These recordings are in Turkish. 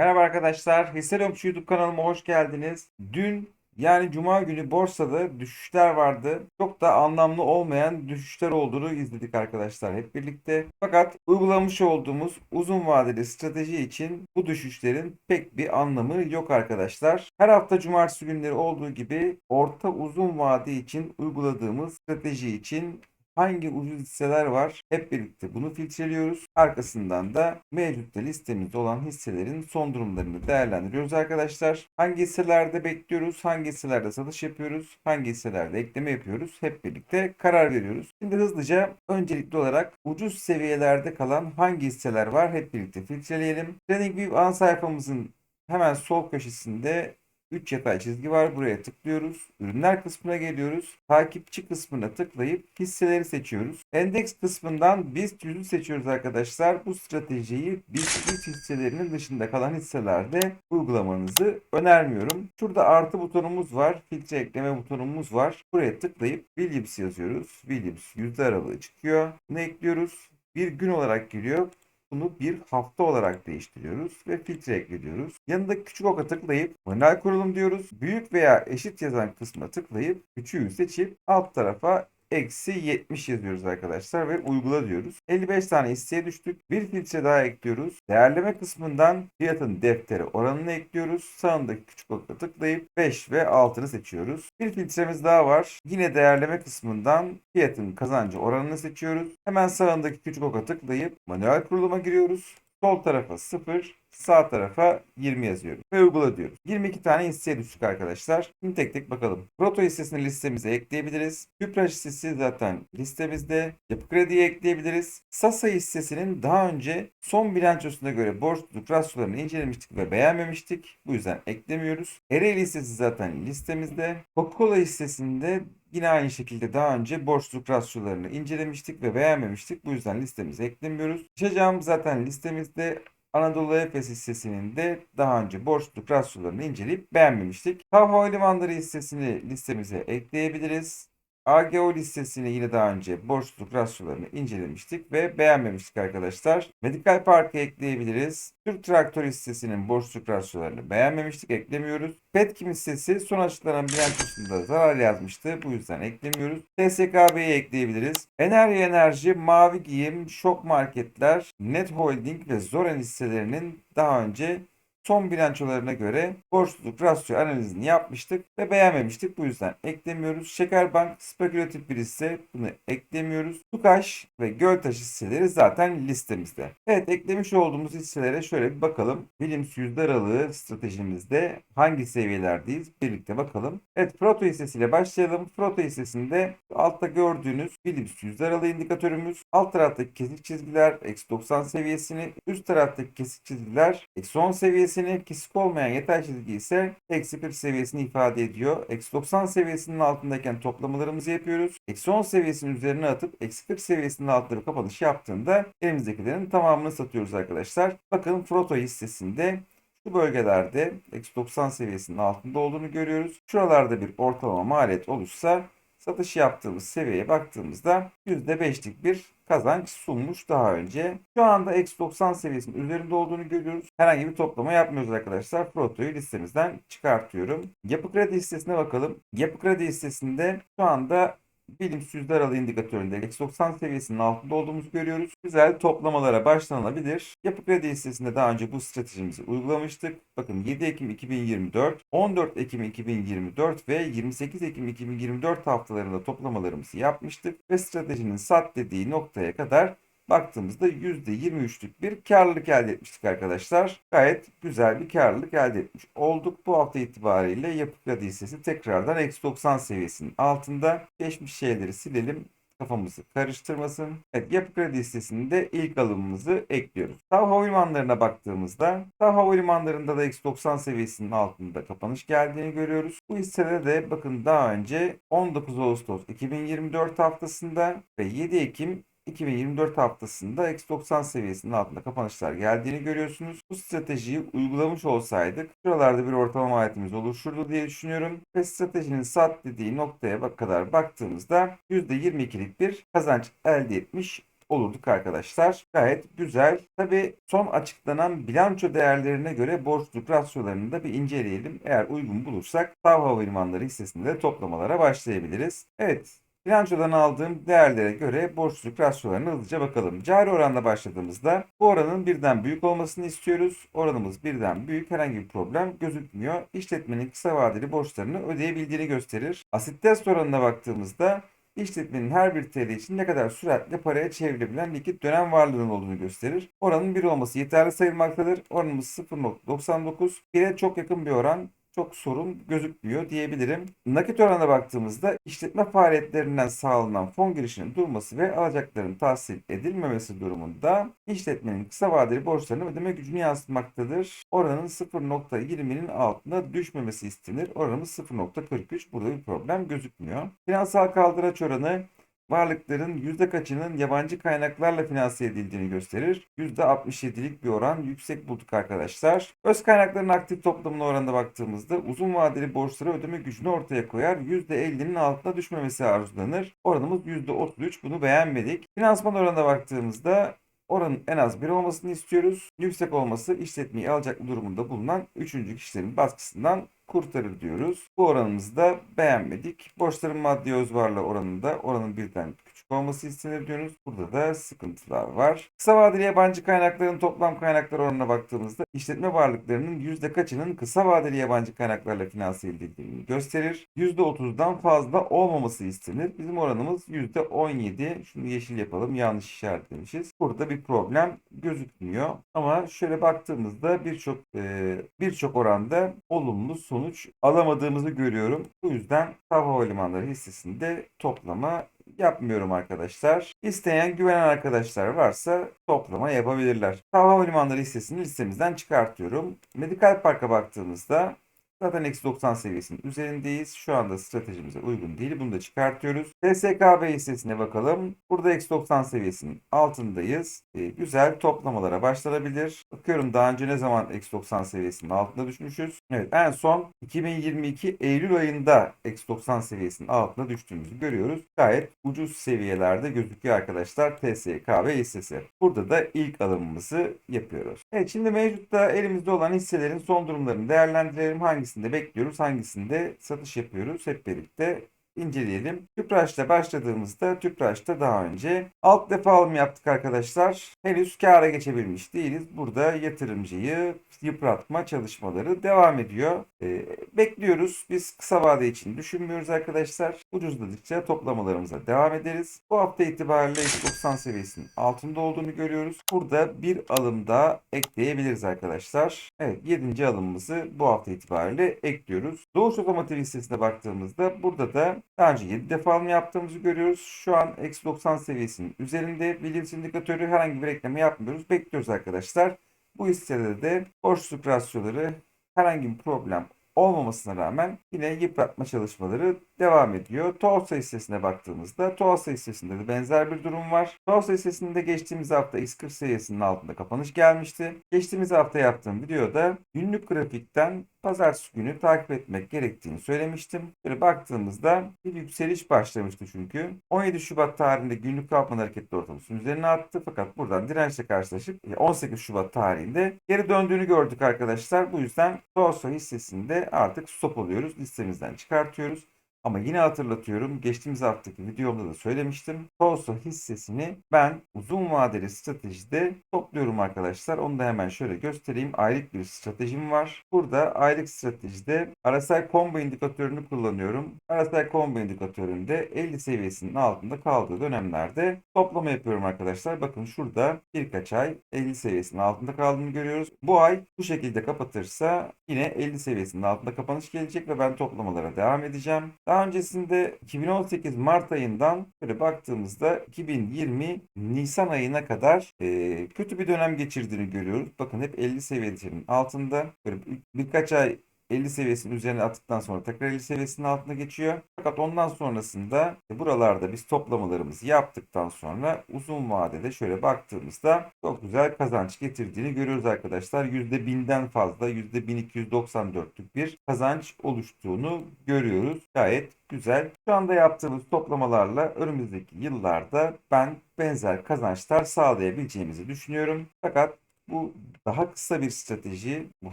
Merhaba arkadaşlar, Hisseliyormuş YouTube kanalıma hoş geldiniz. Dün yani Cuma günü borsada düşüşler vardı. Çok da anlamlı olmayan düşüşler olduğunu izledik arkadaşlar hep birlikte. Fakat uygulamış olduğumuz uzun vadeli strateji için bu düşüşlerin pek bir anlamı yok arkadaşlar. Her hafta cumartesi günleri olduğu gibi orta uzun vade için uyguladığımız strateji için hangi ucuz hisseler var hep birlikte bunu filtreliyoruz. Arkasından da mevcutta listemizde olan hisselerin son durumlarını değerlendiriyoruz arkadaşlar. Hangi hisselerde bekliyoruz, hangi hisselerde satış yapıyoruz, hangi hisselerde ekleme yapıyoruz hep birlikte karar veriyoruz. Şimdi hızlıca öncelikli olarak ucuz seviyelerde kalan hangi hisseler var hep birlikte filtreleyelim. TradingView ana sayfamızın hemen sol köşesinde 3 yatay çizgi var. Buraya tıklıyoruz. Ürünler kısmına geliyoruz. Takipçi kısmına tıklayıp hisseleri seçiyoruz. Endeks kısmından BIST 100'ü seçiyoruz arkadaşlar. Bu stratejiyi BIST 100 hisselerinin dışında kalan hisselerde uygulamanızı önermiyorum. Şurada artı butonumuz var. Filtre ekleme butonumuz var. Buraya tıklayıp Williams yazıyoruz. Williams yüzde aralığı çıkıyor. Bunu ekliyoruz. Bir gün olarak geliyor. Bunu bir hafta olarak değiştiriyoruz ve filtre ekliyoruz. Yanında küçük oka tıklayıp manuel kurulum diyoruz. Büyük veya eşit yazan kısma tıklayıp küçüğü seçip alt tarafa eksi 70 yazıyoruz arkadaşlar ve uygula diyoruz. 55 tane hisseye düştük. Bir filtre daha ekliyoruz. Değerleme kısmından fiyatın defteri oranını ekliyoruz. Sağındaki küçük oka tıklayıp 5 ve altını seçiyoruz. Bir filtremiz daha var. Yine değerleme kısmından fiyatın kazancı oranını seçiyoruz. Hemen sağındaki küçük oka tıklayıp manuel kuruluma giriyoruz. Sol tarafa 0, sağ tarafa 20 yazıyorum. Ve uygula diyoruz. 22 tane hisseye düştük arkadaşlar. Şimdi tek tek bakalım. Proto hissesini listemize ekleyebiliriz. Tüpraş hissesi zaten listemizde. Yapı krediye ekleyebiliriz. Sasa hissesinin daha önce son bilançosuna göre borçluluk rasyolarını incelemiştik ve beğenmemiştik. Bu yüzden eklemiyoruz. Ereğli hissesi zaten listemizde. Coca-Cola hissesinde Yine aynı şekilde daha önce borçluluk rasyolarını incelemiştik ve beğenmemiştik. Bu yüzden listemize eklemiyoruz. Şişecam zaten listemizde Anadolu Efes hissesinin de daha önce borçluluk rasyolarını inceleyip beğenmemiştik. Tav Havalimanları hissesini listemize ekleyebiliriz. AGO listesini yine daha önce borçluluk rasyolarını incelemiştik ve beğenmemiştik arkadaşlar. Medikal Park'ı ekleyebiliriz. Türk Traktör hissesinin borçluluk rasyolarını beğenmemiştik, eklemiyoruz. Petkim hissesi son açıklanan bilançosunda zarar yazmıştı. Bu yüzden eklemiyoruz. TSKB'yi ekleyebiliriz. Enerji Enerji, Mavi Giyim, Şok Marketler, Net Holding ve Zoran hisselerinin daha önce son bilançolarına göre borçluluk rasyo analizini yapmıştık ve beğenmemiştik. Bu yüzden eklemiyoruz. Şekerbank spekülatif bir hisse bunu eklemiyoruz. Tukaş ve Göltaş hisseleri zaten listemizde. Evet eklemiş olduğumuz hisselere şöyle bir bakalım. Williams yüzde aralığı stratejimizde hangi seviyelerdeyiz birlikte bakalım. Evet Proto hissesiyle başlayalım. Proto hissesinde altta gördüğünüz Williams yüzde aralığı indikatörümüz. Alt taraftaki kesik çizgiler eksi 90 seviyesini, üst taraftaki kesik çizgiler eksi 10 seviyesini kesik olmayan yatay ise eksi 40 seviyesini ifade ediyor. Eksi 90 seviyesinin altındayken toplamalarımızı yapıyoruz. Eksi 10 seviyesinin üzerine atıp eksi 40 seviyesinin altları kapanış yaptığında elimizdekilerin tamamını satıyoruz arkadaşlar. Bakın Froto hissesinde bu bölgelerde eksi 90 seviyesinin altında olduğunu görüyoruz. Şuralarda bir ortalama maliyet oluşsa satış yaptığımız seviyeye baktığımızda %5'lik bir kazanç sunmuş daha önce. Şu anda eksi 90 seviyesinin üzerinde olduğunu görüyoruz. Herhangi bir toplama yapmıyoruz arkadaşlar. Proto'yu listemizden çıkartıyorum. Yapı kredi hissesine bakalım. Yapı kredi hissesinde şu anda bilimsel yüzde aralığı indikatöründe eksi 90 seviyesinin altında olduğumuzu görüyoruz. Güzel toplamalara başlanılabilir. Yapı kredi hissesinde daha önce bu stratejimizi uygulamıştık. Bakın 7 Ekim 2024, 14 Ekim 2024 ve 28 Ekim 2024 haftalarında toplamalarımızı yapmıştık. Ve stratejinin sat dediği noktaya kadar baktığımızda %23'lük bir karlılık elde etmiştik arkadaşlar. Gayet güzel bir karlılık elde etmiş olduk. Bu hafta itibariyle yapı kredi hissesi tekrardan eksi 90 seviyesinin altında. Geçmiş şeyleri silelim kafamızı karıştırmasın. Evet yapı kredi hissesinde ilk alımımızı ekliyoruz. Tav havalimanlarına baktığımızda Tav havalimanlarında da eksi 90 seviyesinin altında kapanış geldiğini görüyoruz. Bu hissede de bakın daha önce 19 Ağustos 2024 haftasında ve 7 Ekim 2024 haftasında eksi 90 seviyesinin altında kapanışlar geldiğini görüyorsunuz. Bu stratejiyi uygulamış olsaydık şuralarda bir ortalama maliyetimiz oluşurdu diye düşünüyorum. Ve stratejinin sat dediği noktaya kadar baktığımızda %22'lik bir kazanç elde etmiş olurduk arkadaşlar. Gayet güzel. Tabi son açıklanan bilanço değerlerine göre borçluluk rasyolarını da bir inceleyelim. Eğer uygun bulursak TAV Havalimanları hissesinde toplamalara başlayabiliriz. Evet Bilançodan aldığım değerlere göre borçluluk rasyolarına hızlıca bakalım. Cari oranla başladığımızda bu oranın birden büyük olmasını istiyoruz. Oranımız birden büyük herhangi bir problem gözükmüyor. İşletmenin kısa vadeli borçlarını ödeyebildiğini gösterir. Asit test oranına baktığımızda işletmenin her bir TL için ne kadar süratle paraya çevrilebilen likit dönem varlığının olduğunu gösterir. Oranın 1 olması yeterli sayılmaktadır. Oranımız 0.99. 1'e çok yakın bir oran çok sorun gözükmüyor diyebilirim. Nakit oranına baktığımızda işletme faaliyetlerinden sağlanan fon girişinin durması ve alacakların tahsil edilmemesi durumunda işletmenin kısa vadeli borçlarını ödeme gücünü yansıtmaktadır. Oranın 0.20'nin altına düşmemesi istenir. Oranımız 0.43. Burada bir problem gözükmüyor. Finansal kaldıraç oranı varlıkların yüzde kaçının yabancı kaynaklarla finanse edildiğini gösterir. %67'lik bir oran yüksek bulduk arkadaşlar. Öz kaynakların aktif toplamına oranına baktığımızda uzun vadeli borçları ödeme gücünü ortaya koyar. %50'nin altına düşmemesi arzulanır. Oranımız %33 bunu beğenmedik. Finansman oranına baktığımızda Oranın en az 1 olmasını istiyoruz. Yüksek olması işletmeyi alacak durumunda bulunan 3. kişilerin baskısından kurtarır diyoruz. Bu oranımızı da beğenmedik. Borçların maddi öz varlığı oranında oranın birden olması diyoruz. Burada da sıkıntılar var. Kısa vadeli yabancı kaynakların toplam kaynaklar oranına baktığımızda işletme varlıklarının yüzde kaçının kısa vadeli yabancı kaynaklarla finanse edildiğini gösterir. %30'dan fazla olmaması istenir. Bizim oranımız %17. Şunu yeşil yapalım. Yanlış işaretlemişiz. Burada bir problem gözükmüyor. Ama şöyle baktığımızda birçok e, birçok oranda olumlu sonuç alamadığımızı görüyorum. Bu yüzden TAV Havalimanları hissesinde toplama yapmıyorum arkadaşlar. İsteyen güvenen arkadaşlar varsa toplama yapabilirler. TAV Havalimanları hissesini listemizden çıkartıyorum. Medikal Park'a baktığımızda Zaten eksi 90 seviyesinin üzerindeyiz. Şu anda stratejimize uygun değil. Bunu da çıkartıyoruz. TSKB hissesine bakalım. Burada eksi 90 seviyesinin altındayız. E, güzel toplamalara başlanabilir. Bakıyorum daha önce ne zaman eksi 90 seviyesinin altında düşmüşüz. Evet en son 2022 Eylül ayında eksi 90 seviyesinin altına düştüğümüzü görüyoruz. Gayet ucuz seviyelerde gözüküyor arkadaşlar TSKB hissesi. Burada da ilk alımımızı yapıyoruz. Evet şimdi mevcutta elimizde olan hisselerin son durumlarını değerlendirelim. Hangisi hangisinde bekliyoruz, hangisinde satış yapıyoruz hep birlikte inceleyelim. Tüpraş'ta başladığımızda Tüpraş'ta daha önce alt defa alım yaptık arkadaşlar. Henüz kâra geçebilmiş değiliz. Burada yatırımcıyı yıpratma çalışmaları devam ediyor. Ee, bekliyoruz. Biz kısa vade için düşünmüyoruz arkadaşlar. Ucuzladıkça toplamalarımıza devam ederiz. Bu hafta itibariyle 90 seviyesinin altında olduğunu görüyoruz. Burada bir alım daha ekleyebiliriz arkadaşlar. Evet 7. alımımızı bu hafta itibariyle ekliyoruz. Doğuş Otomotiv listesine baktığımızda burada da daha önce 7 defa alım yaptığımızı görüyoruz. Şu an eksi 90 seviyesinin üzerinde. Williams indikatörü herhangi bir ekleme yapmıyoruz. Bekliyoruz arkadaşlar. Bu hissede de borçluluk rasyoları herhangi bir problem olmamasına rağmen yine yıpratma çalışmaları devam ediyor. Tosa hissesine baktığımızda Tosa hissesinde de benzer bir durum var. Tosa hissesinde geçtiğimiz hafta X40 seviyesinin altında kapanış gelmişti. Geçtiğimiz hafta yaptığım videoda günlük grafikten pazartesi günü takip etmek gerektiğini söylemiştim. Böyle baktığımızda bir yükseliş başlamıştı çünkü. 17 Şubat tarihinde günlük kalkman hareketli ortalamasının üzerine attı fakat buradan dirençle karşılaşıp 18 Şubat tarihinde geri döndüğünü gördük arkadaşlar. Bu yüzden Tosa hissesinde artık stop oluyoruz. Listemizden çıkartıyoruz. Ama yine hatırlatıyorum. Geçtiğimiz haftaki videomda da söylemiştim. Toso hissesini ben uzun vadeli stratejide topluyorum arkadaşlar. Onu da hemen şöyle göstereyim. Aylık bir stratejim var. Burada aylık stratejide RSI combo indikatörünü kullanıyorum. RSI combo indikatöründe 50 seviyesinin altında kaldığı dönemlerde toplama yapıyorum arkadaşlar. Bakın şurada birkaç ay 50 seviyesinin altında kaldığını görüyoruz. Bu ay bu şekilde kapatırsa yine 50 seviyesinin altında kapanış gelecek ve ben toplamalara devam edeceğim. Daha öncesinde 2018 Mart ayından böyle baktığımızda 2020 Nisan ayına kadar e, kötü bir dönem geçirdiğini görüyoruz. Bakın hep 50 seviyesinin altında. Böyle birkaç ay 50 seviyesinin üzerine attıktan sonra tekrar 50 seviyesinin altına geçiyor. Fakat ondan sonrasında buralarda biz toplamalarımızı yaptıktan sonra uzun vadede şöyle baktığımızda çok güzel kazanç getirdiğini görüyoruz arkadaşlar. %1000'den fazla %1294'lük bir kazanç oluştuğunu görüyoruz. Gayet güzel. Şu anda yaptığımız toplamalarla önümüzdeki yıllarda ben benzer kazançlar sağlayabileceğimizi düşünüyorum. Fakat bu daha kısa bir strateji, bu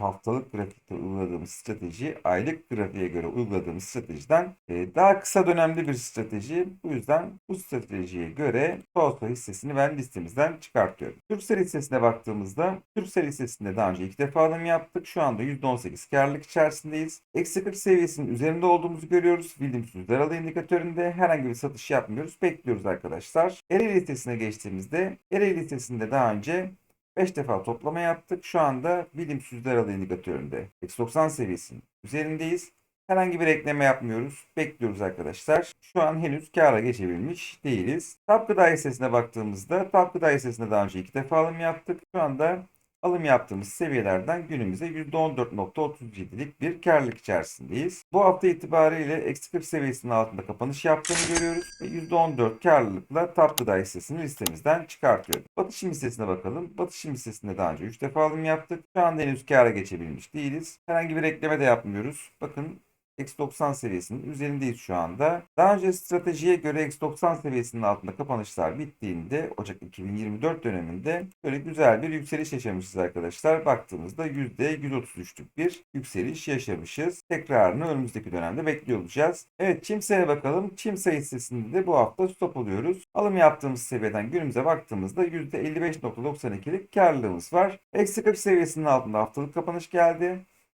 haftalık grafikte uyguladığımız strateji, aylık grafiğe göre uyguladığımız stratejiden e, daha kısa dönemli bir strateji. Bu yüzden bu stratejiye göre Toyota hissesini ben listemizden çıkartıyorum. Türksel hissesine baktığımızda, Türksel hissesinde daha önce iki defa alım yaptık. Şu anda %18 karlılık içerisindeyiz. Eksi 40 seviyesinin üzerinde olduğumuzu görüyoruz. Bildiğimiz üzeralı indikatöründe herhangi bir satış yapmıyoruz. Bekliyoruz arkadaşlar. Ereğli listesine geçtiğimizde, Ereğli listesinde daha önce 5 defa toplama yaptık. Şu anda bilimsizler alı indikatöründe. Eksi 90 seviyesinin üzerindeyiz. Herhangi bir ekleme yapmıyoruz. Bekliyoruz arkadaşlar. Şu an henüz kâra geçebilmiş değiliz. Tap gıda hissesine baktığımızda Tap gıda hissesinde daha önce iki defa alım yaptık. Şu anda alım yaptığımız seviyelerden günümüze %14.37'lik bir karlılık içerisindeyiz. Bu hafta itibariyle eksi 40 seviyesinin altında kapanış yaptığını görüyoruz. Ve %14 karlılıkla Tap Gıda hissesini listemizden çıkartıyoruz. Batışım hissesine bakalım. Batışım hissesinde daha önce 3 defa alım yaptık. Şu anda henüz kâra geçebilmiş değiliz. Herhangi bir ekleme de yapmıyoruz. Bakın Eksi 90 seviyesinin üzerindeyiz şu anda. Daha önce stratejiye göre eksi 90 seviyesinin altında kapanışlar bittiğinde Ocak 2024 döneminde böyle güzel bir yükseliş yaşamışız arkadaşlar. Baktığımızda %133'lük bir yükseliş yaşamışız. Tekrarını önümüzdeki dönemde bekliyor olacağız. Evet Çimsa'ya bakalım. Çimsa hissesinde de bu hafta stop oluyoruz. Alım yaptığımız seviyeden günümüze baktığımızda %55.92'lik karlılığımız var. Eksi 40 seviyesinin altında haftalık kapanış geldi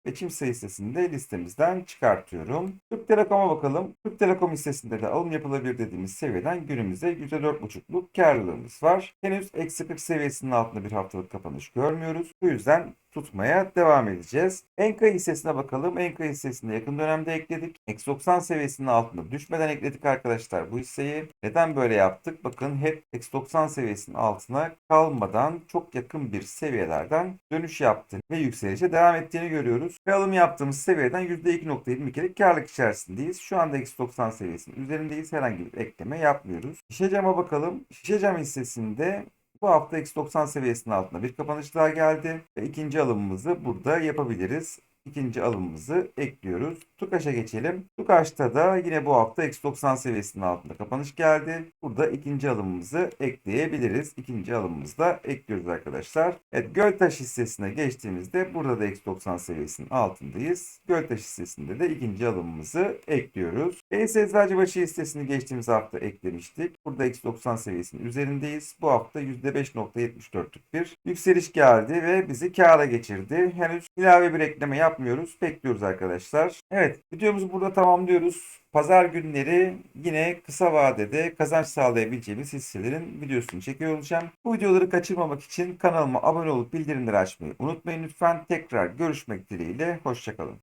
ve Çimsa hissesini de listemizden çıkartıyorum. Türk Telekom'a bakalım. Türk Telekom hissesinde de alım yapılabilir dediğimiz seviyeden günümüzde %4,5'luk karlılığımız var. Henüz eksi 40 seviyesinin altında bir haftalık kapanış görmüyoruz. Bu yüzden tutmaya devam edeceğiz. Enka hissesine bakalım. Enka hissesini yakın dönemde ekledik. Eksi 90 seviyesinin altında düşmeden ekledik arkadaşlar bu hisseyi. Neden böyle yaptık? Bakın hep eksi 90 seviyesinin altına kalmadan çok yakın bir seviyelerden dönüş yaptığını ve yükselişe devam ettiğini görüyoruz. Ve alım yaptığımız seviyeden %2.22'lik karlılık içerisindeyiz. Şu anda eksi 90 seviyesinin üzerindeyiz. Herhangi bir ekleme yapmıyoruz. Şişe cama bakalım. Şişe cam hissesinde bu hafta eksi 90 seviyesinin altında bir kapanış daha geldi. Ve ikinci alımımızı burada yapabiliriz. İkinci alımımızı ekliyoruz. Tukaş'a geçelim. Tukaş'ta da yine bu hafta eksi 90 seviyesinin altında kapanış geldi. Burada ikinci alımımızı ekleyebiliriz. İkinci alımımızı da ekliyoruz arkadaşlar. Evet Göltaş hissesine geçtiğimizde burada da eksi 90 seviyesinin altındayız. Göltaş hissesinde de ikinci alımımızı ekliyoruz. ES Eczacıbaşı hissesini geçtiğimiz hafta eklemiştik. Burada eksi 90 seviyesinin üzerindeyiz. Bu hafta %5.74'lük bir yükseliş geldi ve bizi kâra geçirdi. Henüz ilave bir ekleme yapmıyoruz. Bekliyoruz arkadaşlar. Evet videomuzu burada tamamlıyoruz. Pazar günleri yine kısa vadede kazanç sağlayabileceğimiz hisselerin videosunu çekiyor olacağım. Bu videoları kaçırmamak için kanalıma abone olup bildirimleri açmayı unutmayın lütfen. Tekrar görüşmek dileğiyle. Hoşçakalın.